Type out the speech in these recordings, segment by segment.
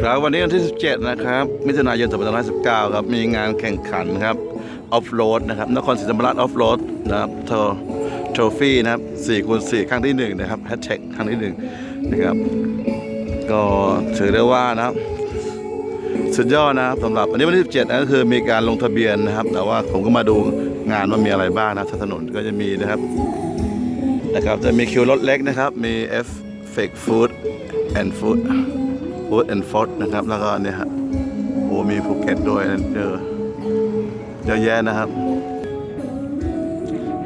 ครับวันนี้วันที่ 17 นะครับมิถุนายน2519ครับ มีงานแข่งขันครับออฟโรดนะครับ นครศรีธรรมราชออฟโรดนะครับโทโทฟี่นะครับ4คูณ4ครั้งที่ 1 นะครับแฮชแท็กครั้งที่ 1 นะครับ ก็ถือได้ว่านะครับสุดยอดนะครับสำหรับวันนี้วันที่ 17นะก็คือมีการลงทะเบียนนะครับ แต่ว่าผมก็มาดูงานว่ามีอะไรบ้างนะถนนก็จะมีนะครับ นะครับ จะมีคิวรถเล็กนะครับ มี F Fake Food and Food Food and Food นะครับ แล้วก็เนี่ยฮะโอ้มีภูเก็ตด้วยเจอเยอะแยะนะครับ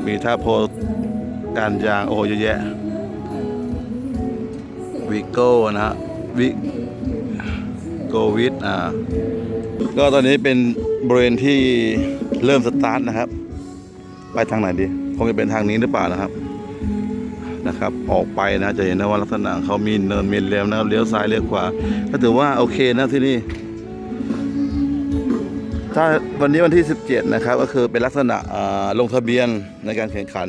มีท่าโพการยางโอ้เยอะแยะวิโก้นะฮะวิโกวิดอ่าก็ตอนนี้เป็นบริเวณที่เริ่มสตาร์ทนะครับ ไปทางไหนดี คงจะเป็นทางนี้หรือเปล่านะครับ นะครับ ออกไปนะจะเห็นนะว่าลักษณะเขามีเนินมีเลี้ยวนะเลี้ยวซ้ายเลี้ยวขวาก็ถือว่าโอเคนะที่นี่ถ้าวันนี้วันที่ 17 นะครับ ก็คือเป็นลักษณะลงทะเบียนในการแข่งขัน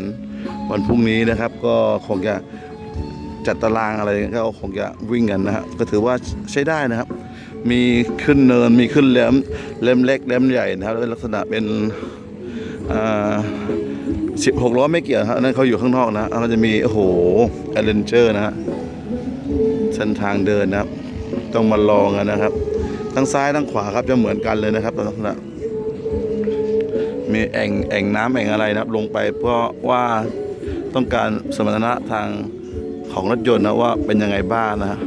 วันพรุ่งนี้นะครับ ก็คงจะจัดตารางอะไรก็คงจะวิ่งกันนะฮะก็ถือว่าใช้ได้นะครับ มีขึ้นเนินมีขึ้นแหลมแหลมเล็กแหลมใหญ่นะครับแล้วเป็นลักษณะเป็นอ่า สิบหกล้อไม่เกี่ยวฮะอันนั่นเขาอยู่ข้างนอกนะแล้วก็จะมีโอ้โหแอดเวนเจอร์นะฮะเส้นทางเดินนะครับ ต้องมาลองกันนะครับ ทั้งซ้ายทั้งขวาครับจะเหมือนกันเลยนะครับลักษณะมีแอ่งแอ่งน้ำแอ่งอะไรนะครับ ลงไปเพราะว่าต้องการสมรรถนะทางของรถยนต์นะว่าเป็นยังไงบ้างนะฮะ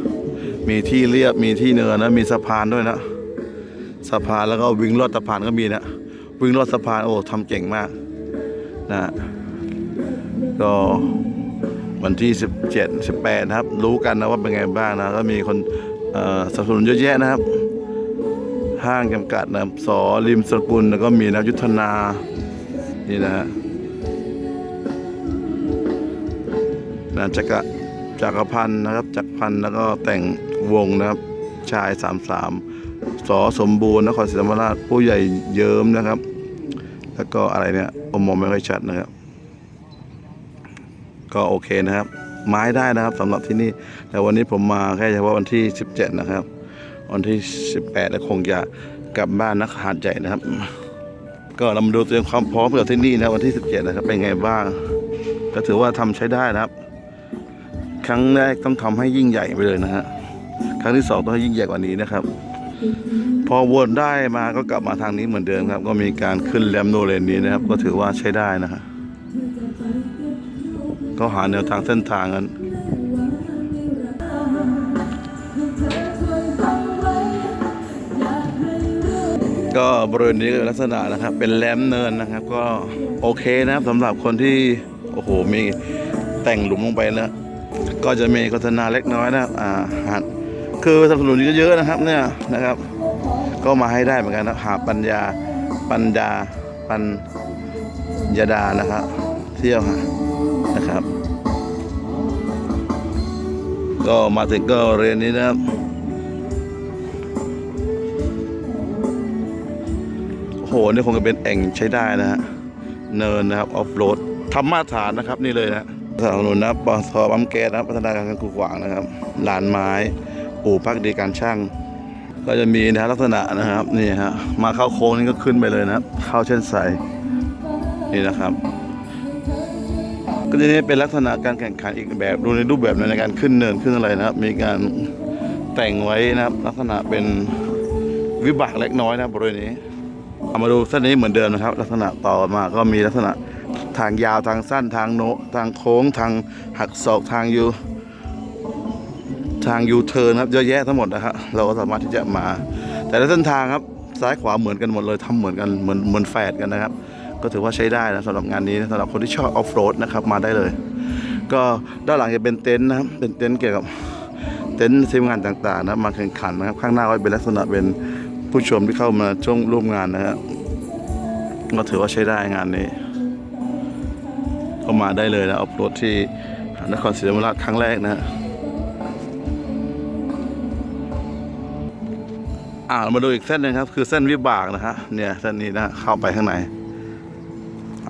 มีที่เรียบมีที่เนินนะมีสะพานด้วยนะสะพานแล้วก็วิ่งลอดสะพานก็มีนะวิ่งลอดสะพานโอ้ทำเก่งมาก นะฮะก็วันที่ 17 18นะครับ รู้กันนะว่าเป็นไงบ้างนะ ก็มีคนสนับสนุนเยอะแยะนะครับ ห้างจำกัดนะครับสอริมสกุลแล้วก็มีนะยุทธนา นี่นะฮะนะจักรจักรพันธ์นะครับ จักรพันธ์แล้วก็แต่งวงนะครับ ชาย 33สอสมบูรณ์นครศรีธรรมราชผู้ใหญ่เยิ้มนะครับ แล้วก็อะไรเนี่ย ผมมองไม่ค่อยชัดนะครับ ก็โอเคนะครับ ไม้ได้นะครับสำหรับที่นี่ แต่วันนี้ผมมาแค่เฉพาะวันที่ 17 นะครับ วันที่ 18แล้วคงจะกลับบ้านนักหาดใหญ่นะครับ ก็เรามาดูเตรียมความพร้อมกับที่นี่นะวันที่ 17 นะครับ เป็นไงบ้าง ก็ถือว่าทำใช้ได้นะครับ ครั้งแรกต้องทำให้ยิ่งใหญ่ไปเลยนะฮะครั้งที่สองต้องให้ยิ่งใหญ่กว่านี้นะครับ พอวนได้มาก็กลับมาทางนี้เหมือนเดิมครับ ก็มีการขึ้นแรมโนเลนนี้นะครับ ก็ถือว่าใช้ได้นะฮะก็หาแนวทางเส้นทางกันก็บริเวณนี้ก็ลักษณะนะครับ เป็นแรมเนินนะครับ ก็โอเคนะครับสำหรับคนที่โอ้โหมีแต่งหลุมลงไปแล้ว ก็จะมีโฆษณาเล็กน้อยนะครับอ่าหาดคือสนับสนุนเยอะนะครับเนี่ยนะครับ ก็มาให้ได้เหมือนกันนะหาปัญญาปัญญาปัญญาดานะครับ เที่ยวหานะครับ ก็มาถึงก็เรียนนี้นะครับโหนี่คงจะเป็นแอ่งใช้ได้นะฮะเนินนะครับออฟโรดทำมาตรฐานนะครับนี่เลยนะสนับสนุนนะปตทปั๊มแก๊สนะพัฒนาการการขวางนะครับลานไม้ อู่พักดีการช่าง ก็จะมีนะลักษณะนะครับนี่ฮะมาเข้าโค้งนี่ก็ขึ้นไปเลยนะครับ เข้าเช่นใสนี่นะครับ ก็จะนี่เป็นลักษณะการแข่งขันอีกแบบดูในรูปแบบในการขึ้นเนินขึ้นอะไรนะครับ มีการแต่งไว้นะครับ ลักษณะเป็นวิบากเล็กน้อยนะบบริเวณนี้เอามาดูเส้นนี้เหมือนเดิมนะครับ ลักษณะต่อมาก็มีลักษณะทางยาวทางสั้นทางโนทางโค้งทางหักศอกทางยู ทางยูเทิร์นครับเยอะแยะทั้งหมดนะครับเราก็สามารถที่จะมา แต่ละเส้นทางครับซ้ายขวาเหมือนกันหมดเลยทำเหมือนกันเหมือนเหมือนแฝดกันนะครับ ก็ถือว่าใช้ได้นะสำหรับงานนี้สำหรับคนที่ชอบออฟโรดนะครับมาได้เลย ก็ด้านหลังจะเป็นเต็นท์นะครับเป็นเต็นท์เกี่ยวกับเต็นท์ทีมงานต่างๆนะมาแข่งขันนะครับข้างหน้าก็เป็นลักษณะเป็นผู้ชมที่เข้ามาช่วงร่วมงานนะครับก็ถือว่าใช้ได้งานนี้ก็มาได้เลยนะออฟโรดที่นครศรีธรรมราชครั้งแรกนะ อ่ามาดูอีกเส้นหนึงครับ คือเส้นวิบากนะฮะเนี่ยเส้นนี้นะเข้าไปข้างใน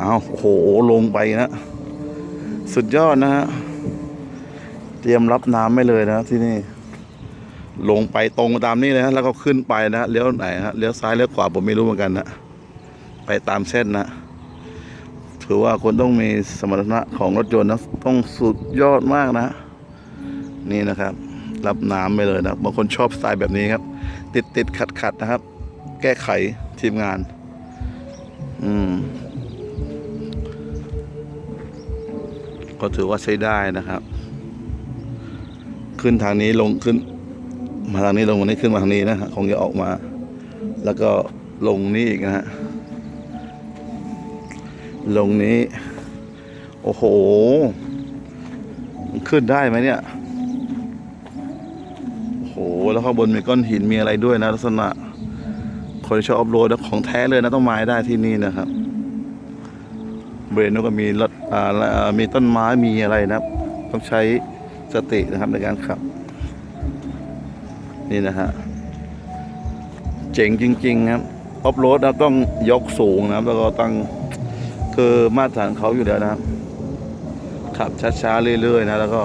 อ้าวโอ้โหลงไปนะสุดยอดนะฮะเตรียมรับน้ำไม่เลยนะที่นี่ ลงไปตรงตามนี้เลยฮะแล้วก็ขึ้นไปนะเลี้ยวไหนฮะเลี้ยวซ้ายเลี้ยวขวาผมไม่รู้เหมือนกันนะไปตามเส้นนะถือว่าคนต้องมีสมรรถนะของรถยนต์นะต้องสุดยอดมากนะ นี่นะครับ รับน้ำไปเลยนะบางคนชอบสไตล์แบบนี้ครับ ติดติดขัดขัดนะครับ แก้ไขทีมงาน อืม ก็ถือว่าใช้ได้นะครับ ขึ้นทางนี้ลงขึ้น มาทางนี้ลงวันนี้ขึ้นมาทางนี้นะฮะคงจะออกมา แล้วก็ลงนี้อีกนะฮะลงนี้ โอ้โห ขึ้นได้ไหมเนี่ย แล้วข้างบนมีก้อนหินมีอะไรด้วยนะลักษณะคนชอบออฟโรดของแท้เลยนะต้องมาได้ที่นี่นะครับเบรนก็มีรถอ่ามีต้นไม้มีอะไรนะครับ ต้องใช้สตินะครับในการขับ นี่นะฮะเจ๋งจริง ๆ ครับออฟโรดนะต้องยกสูงนะครับ แล้วก็ต้องคือมาตรฐานเขาอยู่แล้วนะครับ ขับช้าๆเรื่อยๆนะ แล้วก็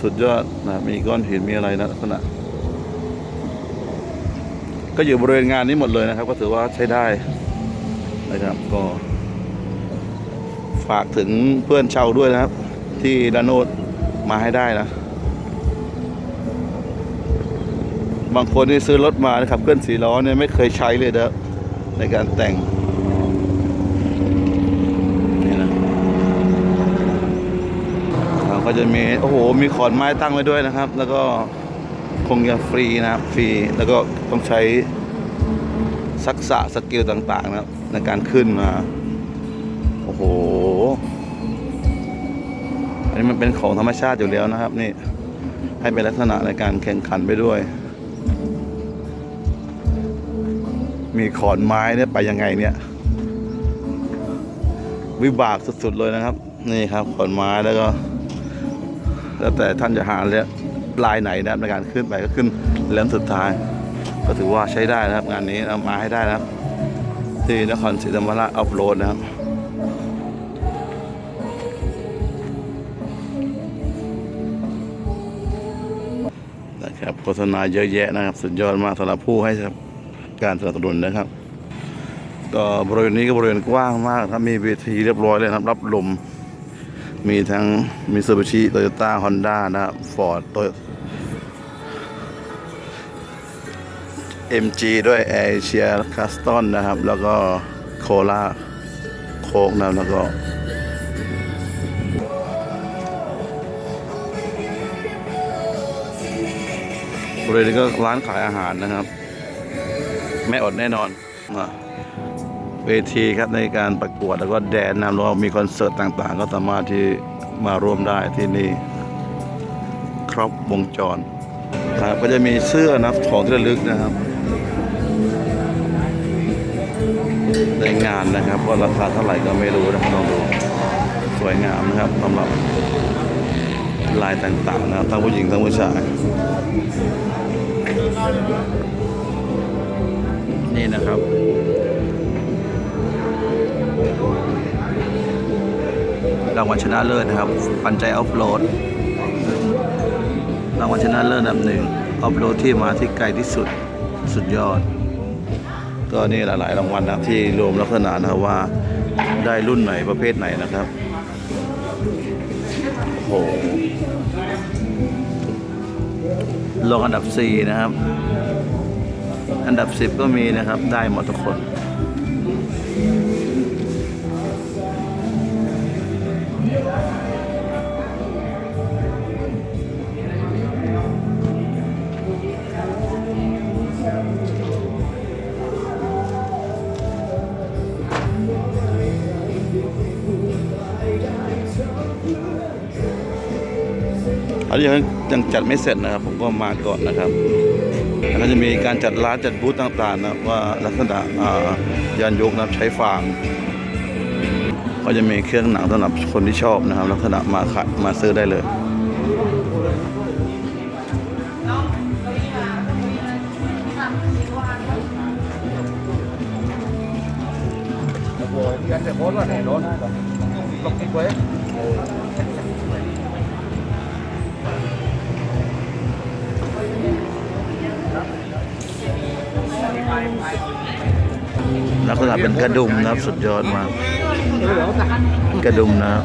สุดยอดนะมีก้อนหินมีอะไรนะลักษณะ ก็อยู่บริเวณงานนี้หมดเลยนะครับ ก็ถือว่าใช้ได้นะครับก็ฝากถึงเพื่อนเช่าด้วยนะครับ ที่ดานโนดมาให้ได้นะ บางคนที่ซื้อรถมานะครับเคลื่อนสีล้อเนี่ยไม่เคยใช้เลยนะในการแต่งนี่นะเราก็จะมี โอ้โห มีขอนไม้ตั้งไว้ด้วยนะครับ แล้วก็ คงจะฟรีนะครับฟรี แล้วก็ต้องใช้ทักษะสกิลต่างๆนะครับในการขึ้นมา โอ้โห อันนี้มันเป็นของธรรมชาติอยู่แล้วนะครับ นี่ ให้เป็นลักษณะในการแข่งขันไปด้วย มีขอนไม้เนี่ยไปยังไงเนี่ย วิบากสุดๆเลยนะครับ นี่ครับขอนไม้แล้วก็ แล้วแต่ท่านจะหาเลย ลายไหนนะครับในการขึ้นไปก็ขึ้นแหลมสุดท้าย ก็ถือว่าใช้ได้นะครับ งานนี้เอามาให้ได้นะครับ ที่นครศรีธรรมราชออฟโรดนะครับนะครับโฆษณาเยอะแยะนะครับ สุดยอดมากสำหรับผู้ให้การสนับสนุนนะครับ ก็บริเวณนี้ก็บริเวณกว้างมากครับมีเวทีเรียบร้อยเลยนะครับ รับลมมีทั้งมิซูบิชิโตโยต้าฮอนด้านะครับฟอร์ดโต เอ็มจีด้วยแอร์เชียคัสตอนนะครับ แล้วก็โคลาโคกนะแล้วก็บริเวณนี้ก็ร้านขายอาหารนะครับ ไม่อดแน่นอนอะเวทีครับในการประกวดแล้วก็แดนนำแล้วมีคอนเสิร์ตต่างๆ ก็สามารถที่มาร่วมได้ที่นี่ ครบวงจรครับก็จะมีเสื้อนะของที่ระลึกนะครับ ในงานนะครับว่าราคาเท่าไหร่ก็ไม่รู้นะครับลองดูสวยงามนะครับสำหรับลายต่างๆนะครับทั้งผู้หญิงทั้งผู้ชาย นี่นะครับรางวัลชนะเลิศนะครับปันใจออฟโรดรางวัลชนะเลิศอันดับหนึ่งออฟโรดที่มาที่ไกลที่สุดสุดยอด ก็นี่หลาย ๆ รางวัลนะที่รวมลักษณะนะครับว่าได้รุ่นไหนประเภทไหนนะครับโอ้โหลงอันดับ 4 นะครับ อันดับ 10 ก็มีนะครับได้หมดทุกคน อันนี้ยังยังจัดไม่เสร็จนะครับ ผมก็มาก่อนนะครับแล้วก็จะมีการจัดร้านจัดบูธต่างๆนะว่าลักษณะยานยกนะครับใช้ฟาง ก็จะมีเครื่องหนังสำหรับคนที่ชอบนะครับ ลักษณะมาขายมาซื้อได้เลย Gắn sẽ bốn vào này luôn Lọc cái quế ลักษณะเป็นกระดุมนะครับสุดยอดมากกระดุมนะครับ